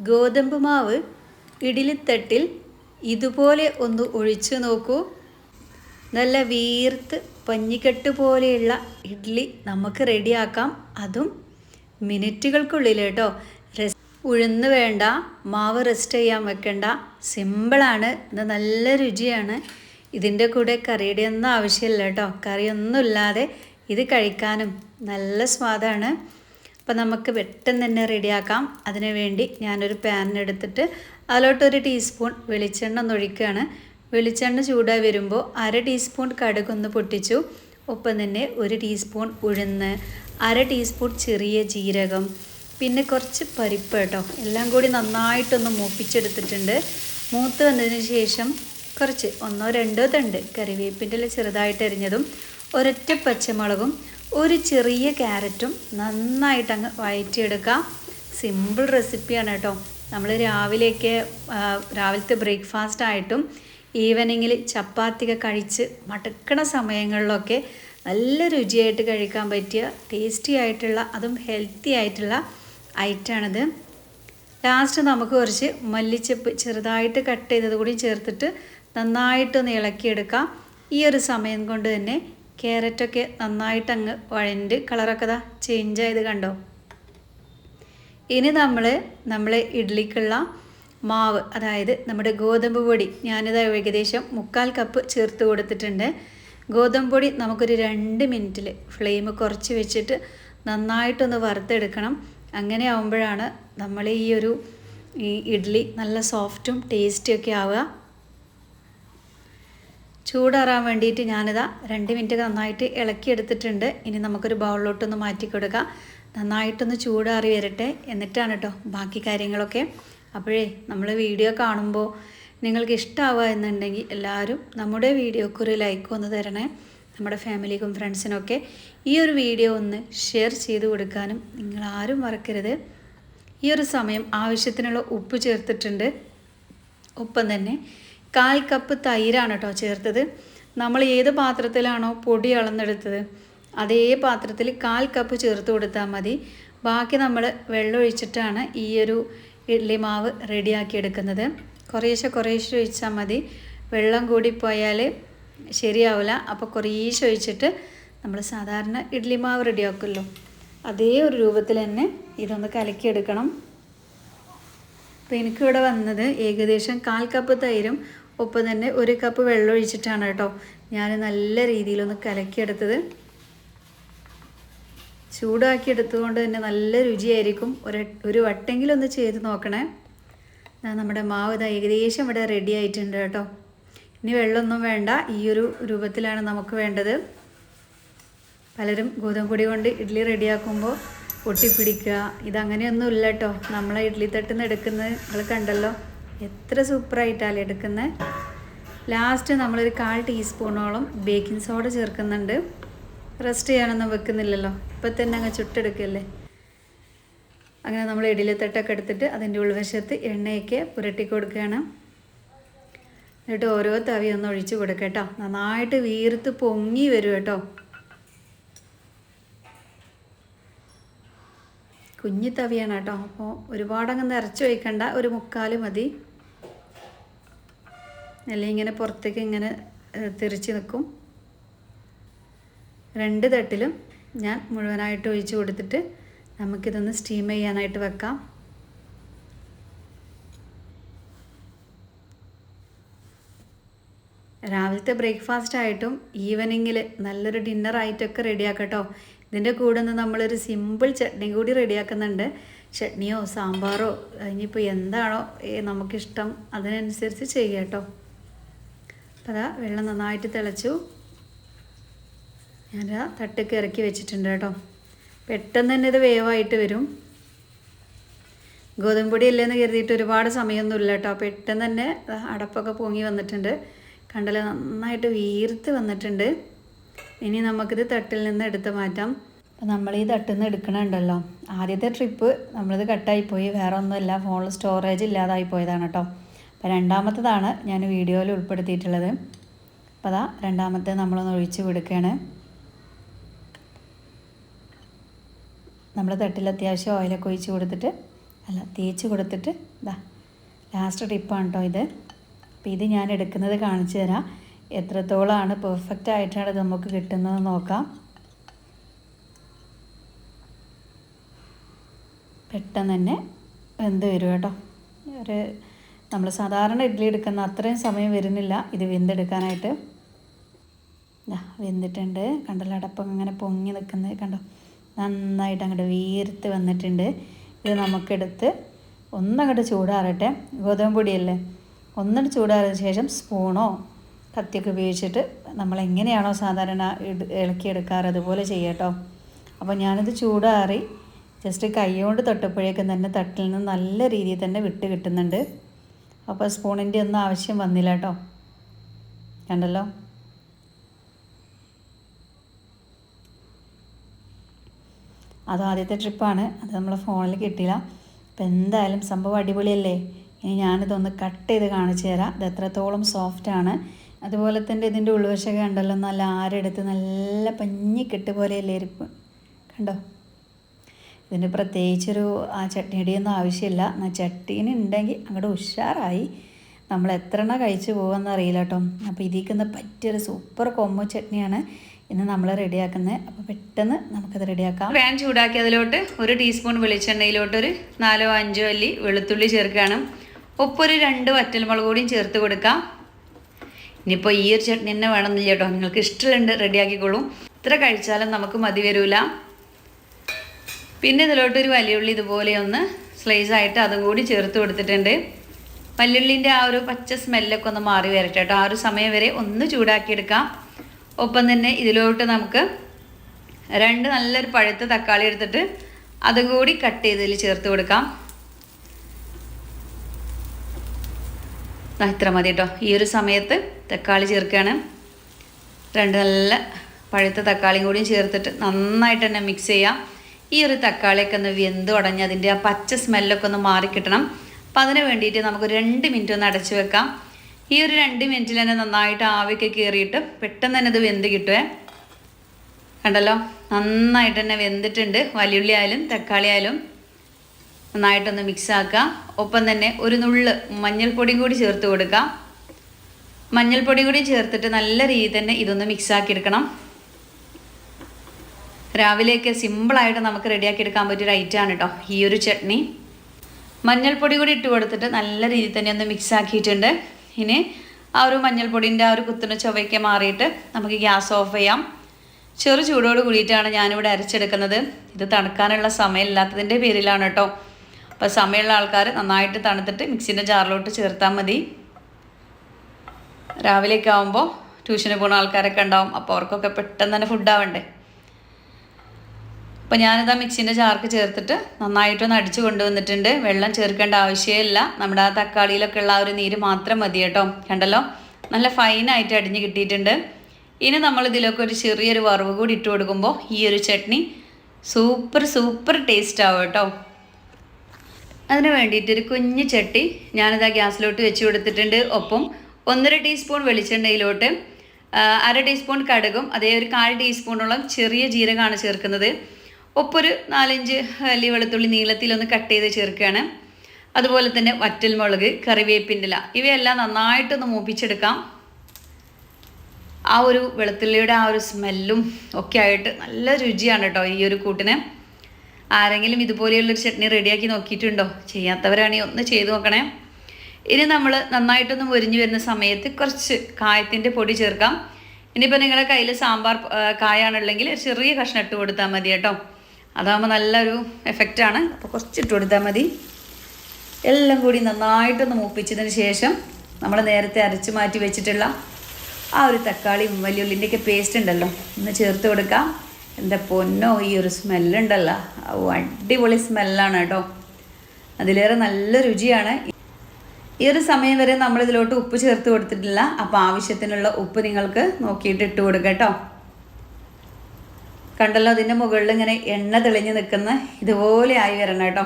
ഗോതമ്പ് മാവ് ഇഡ്ഡലിത്തട്ടിൽ ഇതുപോലെ ഒന്ന് ഒഴിച്ചു നോക്കൂ. നല്ല വീർത്ത് പഞ്ഞിക്കെട്ട് പോലെയുള്ള ഇഡ്ഡലി നമുക്ക് റെഡിയാക്കാം. അതും മിനിറ്റുകൾക്കുള്ളിൽ കേട്ടോ. റെസ് ഉഴുന്ന് വേണ്ട മാവ് റെസ്റ്റ് ചെയ്യാൻ വെക്കണ്ട. സിമ്പിളാണ്. ഇത് നല്ല രുചിയാണ്. ഇതിന്റെ കൂടെ കറിയുടെ ഒന്നും ആവശ്യമില്ല കേട്ടോ. കറിയൊന്നുമില്ലാതെ ഇത് കഴിക്കാനും നല്ല സ്വാദാണ്. അപ്പോൾ നമുക്ക് പെട്ടെന്ന് തന്നെ റെഡിയാക്കാം. അതിനുവേണ്ടി ഞാനൊരു പാനിനെടുത്തിട്ട് അതിലോട്ടൊരു ടീസ്പൂൺ വെളിച്ചെണ്ണ ഒന്നൊഴിക്കുകയാണ് വെളിച്ചെണ്ണ ചൂടായി വരുമ്പോൾ അര ടീസ്പൂൺ കടുകൊന്ന് പൊട്ടിച്ചു. ഒപ്പം തന്നെ ഒരു ടീസ്പൂൺ ഉഴുന്ന് അര ടീസ്പൂൺ ചെറിയ ജീരകം പിന്നെ കുറച്ച് പരിപ്പ് കേട്ടോ. എല്ലാം കൂടി നന്നായിട്ടൊന്ന് മൂപ്പിച്ചെടുത്തിട്ടുണ്ട്. മൂത്ത് വന്നതിന് ശേഷം കുറച്ച് ഒന്നോ രണ്ടോ തണ്ട് കറിവേപ്പിന്റെ ചെറുതായിട്ട് അരിഞ്ഞതും ഒരൊറ്റ പച്ചമുളകും ഒരു ചെറിയ ക്യാരറ്റും നന്നായിട്ട് അങ്ങ് വഴറ്റിയെടുക്കുക സിമ്പിൾ റെസിപ്പിയാണ് കേട്ടോ. നമ്മൾ രാവിലെയൊക്കെ രാവിലത്തെ ബ്രേക്ക്ഫാസ്റ്റ് ആയിട്ടും ഈവനിങ്ങിൽ ചപ്പാത്തിയൊക്കെ കഴിച്ച് മടുക്കണ സമയങ്ങളിലൊക്കെ നല്ല രുചിയായിട്ട് കഴിക്കാൻ പറ്റിയ ടേസ്റ്റി ആയിട്ടുള്ള അതും ഹെൽത്തി ആയിട്ടുള്ള ഐറ്റാണിത്. ലാസ്റ്റ് നമുക്ക് കുറച്ച് മല്ലിച്ചപ്പ് ചെറുതായിട്ട് കട്ട് ചെയ്തത് കൂടി ചേർത്തിട്ട് നന്നായിട്ടൊന്ന് ഇളക്കിയെടുക്കാം. ഈ ഒരു സമയം കൊണ്ട് തന്നെ ക്യാരറ്റൊക്കെ നന്നായിട്ട് അങ്ങ് വഴണ്ട് കളറൊക്കെ ദാ ചേഞ്ച് ആയത് കണ്ടോ? ഇനി നമ്മൾ നമ്മൾ ഇഡ്ലിക്കുള്ള മാവ് അതായത് നമ്മുടെ ഗോതമ്പ് പൊടി ഞാനിത് ഏകദേശം മുക്കാൽ കപ്പ് ചേർത്ത് കൊടുത്തിട്ടുണ്ട്. ഗോതമ്പ് പൊടി നമുക്കൊരു രണ്ട് മിനിറ്റിൽ ഫ്ലെയിം കുറച്ച് വെച്ചിട്ട് നന്നായിട്ടൊന്ന് വറുത്തെടുക്കണം. അങ്ങനെ ആവുമ്പോഴാണ് നമ്മൾ ഈ ഒരു ഈ ഇഡ്ഡലി നല്ല സോഫ്റ്റും ടേസ്റ്റിയൊക്കെ ആവുക. ചൂടാറാൻ വേണ്ടിയിട്ട് ഞാനിതാ രണ്ട് മിനിറ്റ് നന്നായിട്ട് ഇളക്കിയെടുത്തിട്ടുണ്ട്. ഇനി നമുക്കൊരു ബൗളിലോട്ടൊന്ന് മാറ്റി കൊടുക്കാം നന്നായിട്ടൊന്ന് ചൂടാറി വരട്ടെ. എന്നിട്ടാണ് കേട്ടോ ബാക്കി കാര്യങ്ങളൊക്കെ. അപ്പോഴേ നമ്മൾ വീഡിയോ കാണുമ്പോൾ നിങ്ങൾക്ക് ഇഷ്ടമാവുക എന്നുണ്ടെങ്കിൽ എല്ലാവരും നമ്മുടെ വീഡിയോക്ക് ഒരു ലൈക്ക് ഒന്ന് തരണേ. നമ്മുടെ ഫാമിലിക്കും ഫ്രണ്ട്സിനൊക്കെ ഈ ഒരു വീഡിയോ ഒന്ന് ഷെയർ ചെയ്ത് കൊടുക്കാനും നിങ്ങളാരും മറക്കരുത്. ഈ ഒരു സമയം ആവശ്യത്തിനുള്ള ഉപ്പ് ചേർത്തിട്ടുണ്ട്. ഒപ്പം തന്നെ കാൽ കപ്പ് തൈരാണ് കേട്ടോ ചേർത്തത്. നമ്മൾ ഏത് പാത്രത്തിലാണോ പൊടി അളന്നെടുത്തത് അതേ പാത്രത്തിൽ കാൽ കപ്പ് ചേർത്ത് കൊടുത്താൽ മതി. ബാക്കി നമ്മൾ വെള്ളം ഒഴിച്ചിട്ടാണ് ഈ ഒരു ഇഡ്ഡലി മാവ് റെഡിയാക്കി എടുക്കുന്നത്. കുറേശ്ശെ കുറേശ്ശെ ഒഴിച്ചാൽ മതി. വെള്ളം കൂടി പോയാൽ ശരിയാവില്ല. അപ്പോൾ കുറേശ്ശെ ഒഴിച്ചിട്ട് നമ്മൾ സാധാരണ ഇഡ്ഡലി മാവ് റെഡിയാക്കുമല്ലോ. അതേ ഒരു രൂപത്തിൽ തന്നെ ഇതൊന്ന് കലക്കിയെടുക്കണം. അപ്പോൾ എനിക്കിവിടെ വന്നത് ഏകദേശം കാൽ കപ്പ് തൈരും ഒപ്പം തന്നെ ഒരു കപ്പ് വെള്ളം ഒഴിച്ചിട്ടാണ് കേട്ടോ. ഞാൻ നല്ല രീതിയിലൊന്ന് കലക്കിയെടുത്തത്. ചൂടാക്കി എടുത്തുകൊണ്ട് തന്നെ നല്ല രുചിയായിരിക്കും. ഒരു ഒരു വട്ടെങ്കിലും ഒന്ന് ചെയ്ത് നോക്കണേ. നമ്മുടെ മാവ് ഇതാ ഏകദേശം ഇവിടെ റെഡി ആയിട്ടുണ്ട് കേട്ടോ. ഇനി വെള്ളമൊന്നും വേണ്ട. ഈ ഒരു രൂപത്തിലാണ് നമുക്ക് വേണ്ടത്. പലരും ഗോതമ്പ് പൊടി കൊണ്ട് ഇഡ്ഡലി റെഡിയാക്കുമ്പോൾ ഒട്ടിപ്പിടിക്കുക ഇതങ്ങനെയൊന്നും ഇല്ല കേട്ടോ. നമ്മളെ ഇഡ്ഡലി തട്ടിൽ നിന്ന് എടുക്കുന്നത് നിങ്ങൾ കണ്ടല്ലോ. എത്ര സൂപ്പറായിട്ടാണ് എടുക്കുന്നത്. ലാസ്റ്റ് നമ്മളൊരു കാൽ ടീസ്പൂണോളം ബേക്കിംഗ് സോഡ ചേർക്കുന്നുണ്ട്. റെസ്റ്റ് ചെയ്യാനൊന്നും വെക്കുന്നില്ലല്ലോ. ഇപ്പം തന്നെ അങ്ങ് ചുട്ടെടുക്കല്ലേ. അങ്ങനെ നമ്മൾ ഇഡ്ഡലി തട്ടൊക്കെ എടുത്തിട്ട് അതിന്റെ ഉൾവശത്ത് എണ്ണയൊക്കെ പുരട്ടി കൊടുക്കുകയാണ്. എന്നിട്ട് ഓരോ തവി ഒന്ന് ഒഴിച്ച് കൊടുക്കുക കേട്ടോ. നന്നായിട്ട് വീർത്ത് പൊങ്ങി വരും കേട്ടോ. കുഞ്ഞി തവിയാണ് കേട്ടോ. അപ്പോൾ ഒരുപാടങ്ങ് നിറച്ച് വയ്ക്കണ്ട ഒരു മുക്കാൽ മതി. അല്ലെങ്കിൽ ഇങ്ങനെ പുറത്തേക്ക് ഇങ്ങനെ തിരിച്ച് നിൽക്കും രണ്ട് തട്ടിലും ഞാൻ മുഴുവനായിട്ട് ഒഴിച്ച് കൊടുത്തിട്ട് നമുക്കിതൊന്ന് സ്റ്റീം ചെയ്യാനായിട്ട് വെക്കാം. രാവിലത്തെ ബ്രേക്ക്ഫാസ്റ്റ് ആയിട്ടും ഈവനിങ്ങിൽ നല്ലൊരു ഡിന്നർ ആയിട്ടൊക്കെ റെഡിയാക്കട്ടോ ഇതിന്റെ കൂടെ നിന്ന് നമ്മളൊരു സിമ്പിൾ ചട്നി കൂടി റെഡിയാക്കുന്നുണ്ട്. ചട്നിയോ സാമ്പാറോ ഇനിയിപ്പോൾ എന്താണോ നമുക്കിഷ്ടം അതിനനുസരിച്ച് ചെയ്യുക കേട്ടോ. അപ്പോൾ അതാ വെള്ളം നന്നായിട്ട് തിളച്ചു. ഞാൻ തട്ടൊക്കെ ഇറക്കി വെച്ചിട്ടുണ്ട് കേട്ടോ. പെട്ടെന്ന് തന്നെ ഇത് വേവായിട്ട് വരും. ഗോതമ്പ് പൊടി അല്ലേന്ന് കരുതിയിട്ട് ഒരുപാട് സമയമൊന്നും ഇല്ല കേട്ടോ. പെട്ടെന്ന് തന്നെ അടപ്പൊക്കെ പൊങ്ങി വന്നിട്ടുണ്ട്. കണ്ടല്ലോ നന്നായിട്ട് വീർത്ത് വന്നിട്ടുണ്ട്. ഇനി നമുക്കിത് തട്ടിൽ നിന്ന് എടുത്ത് മാറ്റാം. അപ്പം നമ്മൾ ഈ തട്ടിൽ നിന്ന് എടുക്കണുണ്ടല്ലോ. ആദ്യത്തെ ട്രിപ്പ് നമ്മളിത് കട്ടായിപ്പോയി. വേറെ ഒന്നുമില്ല ഫോണിൽ സ്റ്റോറേജ് ഇല്ലാതായി പോയതാണ് കേട്ടോ അപ്പം രണ്ടാമത്തതാണ് ഞാൻ വീഡിയോയിൽ ഉൾപ്പെടുത്തിയിട്ടുള്ളത്. അപ്പോൾ അതാ രണ്ടാമത്തെ നമ്മളൊന്ന് ഒഴിച്ച് കൊടുക്കുകയാണ് നമ്മൾ തട്ടിൽ അത്യാവശ്യം ഓയിലൊക്കെ ഒഴിച്ച് കൊടുത്തിട്ട് അല്ല തേച്ച് കൊടുത്തിട്ട് ഇതാ ലാസ്റ്റ് ട്രിപ്പാണ് കേട്ടോ ഇത്. അപ്പോൾ ഇത് ഞാൻ എടുക്കുന്നത് കാണിച്ചു തരാം. എത്രത്തോളമാണ് പെർഫെക്റ്റ് ആയിട്ടാണ് നമുക്ക് കിട്ടുന്നത് നോക്കാം. പെട്ടെന്ന് തന്നെ വെന്ത് വരും കേട്ടോ. ഒരു നമ്മൾ സാധാരണ ഇഡ്ഡലി എടുക്കുന്ന അത്രയും സമയം വരുന്നില്ല. ഇത് വെന്തെടുക്കാനായിട്ട്. വെന്തിട്ടുണ്ട്. കണ്ടല്ലോ അടപ്പം ഇങ്ങനെ പൊങ്ങി നിൽക്കുന്നത് കണ്ടോ? നന്നായിട്ട് അങ്ങോട്ട് വീർത്ത് വന്നിട്ടുണ്ട്. ഇത് നമുക്കെടുത്ത് ഒന്നങ്ങോട്ട് ചൂടാറട്ടെ. ഗോതമ്പ് പൊടിയല്ലേ? ഒന്നിട്ട് ചൂടാറിയ ശേഷം സ്പൂണോ കത്തിയൊക്കെ ഉപയോഗിച്ചിട്ട് നമ്മൾ എങ്ങനെയാണോ സാധാരണ ഇളക്കിയെടുക്കാറ് അതുപോലെ ചെയ്യട്ടോ. അപ്പോൾ ഞാനിത് ചൂടാറി ജസ്റ്റ് കൈ കൊണ്ട് തൊട്ടപ്പോഴേക്കും തന്നെ തട്ടിൽ നിന്ന് നല്ല രീതിയിൽ തന്നെ വിട്ട് കിട്ടുന്നുണ്ട്. അപ്പോൾ സ്പൂണിന്റെ ഒന്നും ആവശ്യം വന്നില്ല കേട്ടോ കണ്ടല്ലോ? അത് ആദ്യത്തെ ട്രിപ്പാണ് അത് നമ്മൾ ഫോണിൽ കിട്ടില്ല അപ്പോൾ എന്തായാലും സംഭവം അടിപൊളിയല്ലേ? ഇനി ഞാനിതൊന്ന് കട്ട് ചെയ്ത് കാണിച്ചു തരാം. ഇത് എത്രത്തോളം സോഫ്റ്റാണ് അതുപോലെ തന്നെ ഇതിന്റെ ഉൾവശമൊക്കെ കണ്ടല്ലോ നല്ല ആരെടുത്ത് നല്ല പഞ്ഞിക്കെട്ട് പോലെയല്ലേ ഇരിപ്പ്. കണ്ടോ? ഇതിന് പ്രത്യേകിച്ചൊരു ആ ചട്നിയുടെയൊന്നും ആവശ്യമില്ല. എന്നാൽ ചട്ടീന് ഉണ്ടെങ്കിൽ അങ്ങോട്ട് ഉഷാറായി. നമ്മൾ എത്ര എണ്ണ കഴിച്ചു പോകുമെന്ന് അറിയില്ല കേട്ടോ. അപ്പോൾ ഇതിക്കുന്ന പറ്റിയൊരു സൂപ്പർ കൊമ്പ് ചട്നിയാണ് ഇന്ന് നമ്മൾ റെഡിയാക്കുന്നത്. അപ്പോൾ പെട്ടെന്ന് നമുക്കത് റെഡിയാക്കാം. പാൻ ചൂടാക്കി അതിലോട്ട് ഒരു ടീസ്പൂൺ വെളിച്ചെണ്ണയിലോട്ട് ഒരു നാലോ അഞ്ചോ അല്ലി വെളുത്തുള്ളി ചേർക്കുകയാണ്. ഉപ്പൊരു രണ്ട് വറ്റൽമുളക് കൂടിയും ചേർത്ത് കൊടുക്കാം. ഇനിയിപ്പോൾ ഈ ഒരു ചട്നി തന്നെ വേണമെന്നില്ല കേട്ടോ. നിങ്ങൾക്ക് ഇഷ്ടമുണ്ട് റെഡിയാക്കിക്കോളൂ. ഇത്ര കഴിച്ചാലും നമുക്ക് മതി വരില്ല പിന്നെ ഇതിലോട്ട് ഒരു വലിയുള്ളി ഇതുപോലെ ഒന്ന് സ്ലൈസ് ആയിട്ട് അതും കൂടി ചേർത്ത് കൊടുത്തിട്ടുണ്ട്. വലിയുള്ളിന്റെ ആ ഒരു പച്ച സ്മെല്ലൊക്കെ ഒന്ന് മാറി വരട്ടെ കേട്ടോ. ആ ഒരു സമയം വരെ ഒന്ന് ചൂടാക്കിയെടുക്കാം. ഒപ്പം തന്നെ ഇതിലോട്ട് നമുക്ക് രണ്ട് നല്ലൊരു പഴുത്ത തക്കാളി എടുത്തിട്ട് അതും കൂടി കട്ട് ചെയ്തതിൽ ചേർത്ത് കൊടുക്കാം. ഇത്ര മതി കേട്ടോ. ഈ ഒരു സമയത്ത് തക്കാളി ചേർക്കുകയാണ്. രണ്ട് നല്ല പഴുത്ത തക്കാളിയും കൂടിയും ചേർത്തിട്ട് നന്നായിട്ട് തന്നെ മിക്സ് ചെയ്യാം. ഈ ഒരു തക്കാളിയൊക്കെ ഒന്ന് വെന്ത് ഉടഞ്ഞ് അതിന്റെ ആ പച്ച സ്മെല്ലൊക്കെ ഒന്ന് മാറിക്കിട്ടണം അപ്പം അതിന് വേണ്ടിയിട്ട് നമുക്ക് രണ്ട് മിനിറ്റ് ഒന്ന് അടച്ചു വെക്കാം. ഈ ഒരു രണ്ട് മിനിറ്റിൽ തന്നെ നന്നായിട്ട് ആവിയൊക്കെ കയറിയിട്ട് പെട്ടെന്ന് തന്നെ ഇത് വെന്ത് കിട്ടുവേ. കണ്ടല്ലോ? നന്നായിട്ട് തന്നെ വെന്തിട്ടുണ്ട്. വലിയുള്ളി ആയാലും തക്കാളി ആയാലും. നന്നായിട്ടൊന്ന് മിക്സ് ആക്കുക ഒപ്പം തന്നെ ഒരു നുള്ള് മഞ്ഞൾപ്പൊടിയും കൂടി ചേർത്ത് കൊടുക്കാം. മഞ്ഞൾപ്പൊടി കൂടി ചേർത്തിട്ട് നല്ല രീതിയിൽ തന്നെ ഇതൊന്ന് മിക്സ് ആക്കി എടുക്കണം. രാവിലെയൊക്കെ സിമ്പിളായിട്ട് നമുക്ക് റെഡിയാക്കി എടുക്കാൻ പറ്റിയൊരു ഐറ്റമാണ് കേട്ടോ ഈ ഒരു ചട്നി. മഞ്ഞൾപ്പൊടി കൂടി ഇട്ട് കൊടുത്തിട്ട് നല്ല രീതിയിൽ തന്നെ ഒന്ന് മിക്സ് ആക്കിയിട്ടുണ്ട്. ഇനി ആ ഒരു മഞ്ഞൾപ്പൊടിന്റെ ആ ഒരു കുത്തുന്ന ചൊവയ്ക്ക് മാറിയിട്ട് നമുക്ക് ഗ്യാസ് ഓഫ് ചെയ്യാം. ചെറു ചൂടോട് കൂടിയിട്ടാണ് ഞാനിവിടെ അരച്ചെടുക്കുന്നത്. ഇത് തണുക്കാനുള്ള സമയമില്ലാത്തതിന്റെ പേരിലാണ് കേട്ടോ അപ്പോൾ സമയമുള്ള ആൾക്കാർ നന്നായിട്ട് തണുത്തിട്ട് മിക്സിന്റെ ജാറിലോട്ട് ചേർത്താൽ മതി. രാവിലെയൊക്കെ ആകുമ്പോൾ ട്യൂഷന് പോകുന്ന ആൾക്കാരൊക്കെ ഉണ്ടാവും. അപ്പോൾ അവർക്കൊക്കെ പെട്ടെന്ന് തന്നെ ഫുഡാവണ്ടേ അപ്പോൾ ഞാനിത് ആ മിക്സിന്റെ ചാർക്ക് ചേർത്തിട്ട് നന്നായിട്ടൊന്ന് അടിച്ചു കൊണ്ടുവന്നിട്ടുണ്ട്. വെള്ളം ചേർക്കേണ്ട ആവശ്യമില്ല. നമ്മുടെ ആ തക്കാളിയിലൊക്കെ ഉള്ള ആ ഒരു നീര് മാത്രം മതി കേട്ടോ. കണ്ടല്ലോ? നല്ല ഫൈനായിട്ട് അടിഞ്ഞ് കിട്ടിയിട്ടുണ്ട്. ഇനി നമ്മൾ ഇതിലൊക്കെ ഒരു ചെറിയൊരു വറവ് കൂടി ഇട്ട് കൊടുക്കുമ്പോൾ ഈ ഒരു ചട്നി സൂപ്പർ സൂപ്പർ ടേസ്റ്റ് ആവും കേട്ടോ. അതിന് വേണ്ടിയിട്ട് ഒരു കുഞ്ഞ് ചട്ടി ഞാനിത് ആ ഗ്യാസിലോട്ട് വെച്ച് കൊടുത്തിട്ടുണ്ട്. ഒപ്പം ഒന്നര ടീസ്പൂൺ വെളിച്ചെണ്ണയിലോട്ട് അര ടീസ്പൂൺ കടുകും അതേ ഒരു കാൽ ടീസ്പൂണോളം ചെറിയ ജീരകമാണ് ചേർക്കുന്നത്. ഒപ്പൊരു നാലഞ്ച് അല്ലി വെളുത്തുള്ളി നീളത്തിലൊന്ന് കട്ട് ചെയ്ത് ചേർക്കുകയാണ്. അതുപോലെ തന്നെ വറ്റൽമുളക് കറിവേപ്പിന്റെ ഇവയെല്ലാം നന്നായിട്ടൊന്ന് മൂപ്പിച്ചെടുക്കാം. ആ ഒരു വെളുത്തുള്ളിയുടെ ആ ഒരു സ്മെല്ലും ഒക്കെ ആയിട്ട് നല്ല രുചിയാണ് കേട്ടോ ഈ ഒരു കൂട്ടിന്. ആരെങ്കിലും ഇതുപോലെയുള്ളൊരു ചട്നി റെഡിയാക്കി നോക്കിയിട്ടുണ്ടോ? ചെയ്യാത്തവരാണെങ്കിൽ ഒന്ന് ചെയ്തു നോക്കണേ. ഇനി നമ്മൾ നന്നായിട്ടൊന്ന് മുരിഞ്ഞു വരുന്ന സമയത്ത് കുറച്ച് കായത്തിന്റെ പൊടി ചേർക്കാം. ഇനിയിപ്പോൾ നിങ്ങളുടെ കയ്യിൽ സാമ്പാർ കായാണുള്ളെങ്കിൽ ചെറിയ കഷ്ണം ഇട്ട് കൊടുത്താൽ മതി കേട്ടോ. അതാകുമ്പോൾ നല്ലൊരു എഫക്റ്റാണ് അപ്പോൾ കുറച്ച് ഇട്ട് കൊടുത്താൽ മതി. എല്ലാം കൂടി നന്നായിട്ടൊന്ന് മൂപ്പിച്ചതിന് ശേഷം നമ്മൾ നേരത്തെ അരച്ച് മാറ്റി വെച്ചിട്ടുള്ള ആ ഒരു തക്കാളിയും വലിയുള്ളിന്റെയൊക്കെ പേസ്റ്റ് ഉണ്ടല്ലോ ഒന്ന് ചേർത്ത് കൊടുക്കാം. എന്റെ പൊന്നോ ഈ ഒരു സ്മെല്ലുണ്ടല്ലോ അടിപൊളി സ്മെല്ലാണ് കേട്ടോ. അതിലേറെ നല്ല രുചിയാണ്. ഈ ഒരു സമയം വരെ നമ്മൾ ഇതിലോട്ട് ഉപ്പ് ചേർത്ത് കൊടുത്തിട്ടില്ല. അപ്പോൾ ആവശ്യത്തിനുള്ള ഉപ്പ് നിങ്ങൾക്ക് നോക്കിയിട്ട് ഇട്ട് കൊടുക്കുക കേട്ടോ. കണ്ടല്ലോ അതിന്റെ മുകളിൽ ഇങ്ങനെ എണ്ണ തെളിഞ്ഞ് നിൽക്കുന്ന ഇതുപോലെ ആയി വരണം കേട്ടോ.